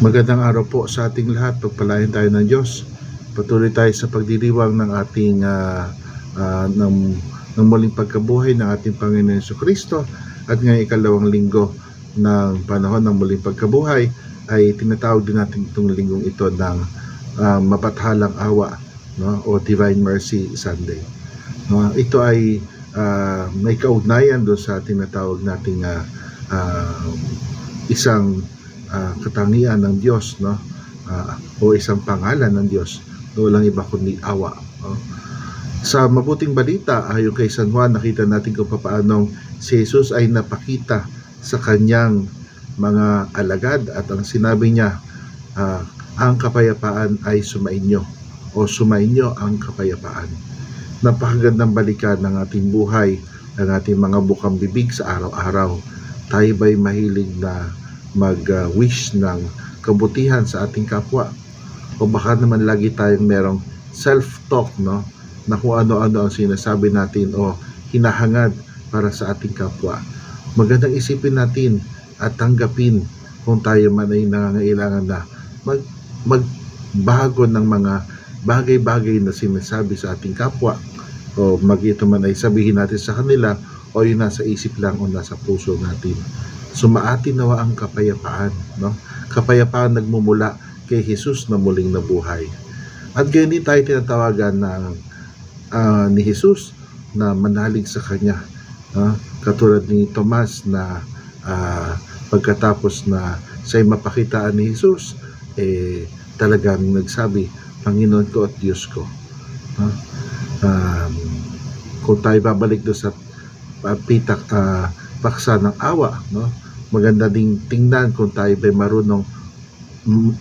Magandang araw po sa ating lahat. Pagpalain tayo ng Diyos. Patuloy tayo sa pagdiriwang ng ating ah, ah, ng, ng muling pagkabuhay ng ating Panginoon Yeso Kristo at ngayong ikalawang linggo ng panahon ng muling pagkabuhay ay tinatawag din natin itong linggong ito ng ah, mapathalang awa no? o Divine Mercy Sunday. No? Ito ay ah, may kaugnayan doon sa tinatawag nating ah, ah, isang ah, katangian ng Diyos no? Ah, o isang pangalan ng Diyos na walang iba kundi awa no? sa mabuting balita ayon kay San Juan nakita natin kung paanong si Jesus ay napakita sa kanyang mga alagad at ang sinabi niya ah, ang kapayapaan ay sumainyo o sumainyo ang kapayapaan. Napakagandang balikan ng ating buhay ng ating mga bukang bibig sa araw-araw. Tayo ba'y mahilig na mag-wish ng kabutihan sa ating kapwa. O baka naman lagi tayong merong self-talk no? Na kung ano-ano ang sinasabi natin o hinahangad para sa ating kapwa. Magandang isipin natin at tanggapin kung tayo man ay nangangailangan na mag magbago ng mga bagay-bagay na sinasabi sa ating kapwa. O mag ito man ay sabihin natin sa kanila o yun nasa isip lang o nasa puso natin sumaati nawa ang kapayapaan no kapayapaan nagmumula kay Jesus na muling nabuhay. At ganyan din tayo tinatawagan na ah, ni Jesus na manalig sa Kanya. ah, katulad ni Tomas na ah, pagkatapos na siya'y mapakitaan ni Jesus, eh, talagang nagsabi, Panginoon ko at Diyos ko. Ah, um, kung tayo babalik doon sa ah, pitak, ah, paksa ng awa, no? maganda ding tingnan kung tayo ba'y marunong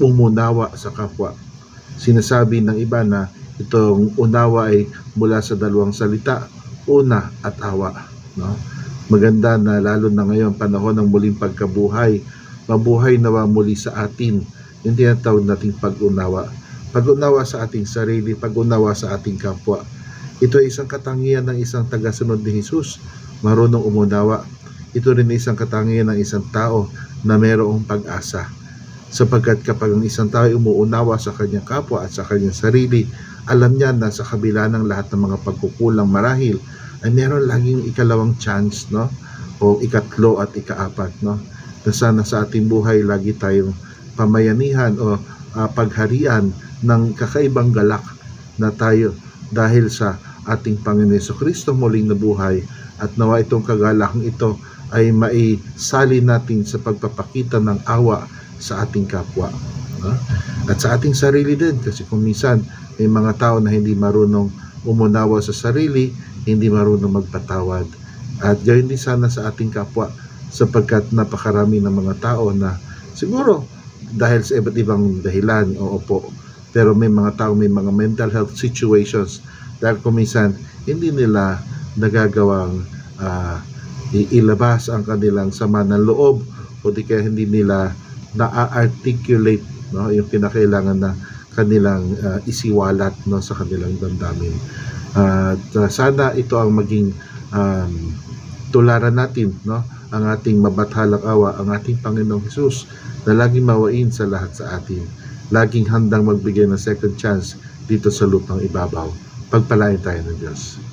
umunawa sa kapwa. Sinasabi ng iba na itong unawa ay mula sa dalawang salita, una at awa. No? Maganda na lalo na ngayon panahon ng muling pagkabuhay, mabuhay nawa muli sa atin yung tinatawag nating pag-unawa. Pag-unawa sa ating sarili, pag-unawa sa ating kapwa. Ito ay isang katangian ng isang tagasunod ni Jesus, marunong umunawa ito rin isang katangian ng isang tao na mayroong pag-asa. Sapagkat kapag ang isang tao ay umuunawa sa kanyang kapwa at sa kanyang sarili, alam niya na sa kabila ng lahat ng mga pagkukulang marahil, ay meron laging ikalawang chance, no? O ikatlo at ikaapat, no? Na sana sa ating buhay lagi tayong pamayanihan o ah, pagharian ng kakaibang galak na tayo dahil sa ating Panginoon Kristo muling nabuhay at nawa itong kagalakang ito ay maisali natin sa pagpapakita ng awa sa ating kapwa. no? At sa ating sarili din kasi kung minsan may mga tao na hindi marunong umunawa sa sarili, hindi marunong magpatawad. At gayon din sana sa ating kapwa sapagkat napakarami ng mga tao na siguro dahil sa iba't ibang dahilan, oo po, pero may mga tao may mga mental health situations dahil kung minsan hindi nila nagagawang i- ilabas ang kanilang sama ng loob o di kaya hindi nila na-articulate no, yung kinakailangan na kanilang ah, isiwalat no, sa kanilang damdamin. At ah, sana ito ang maging um, tularan natin no, ang ating mabathalang awa, ang ating Panginoong Hesus na laging mawain sa lahat sa atin. Laging handang magbigay ng second chance dito sa lupang ibabaw. Pagpalain tayo ng Diyos.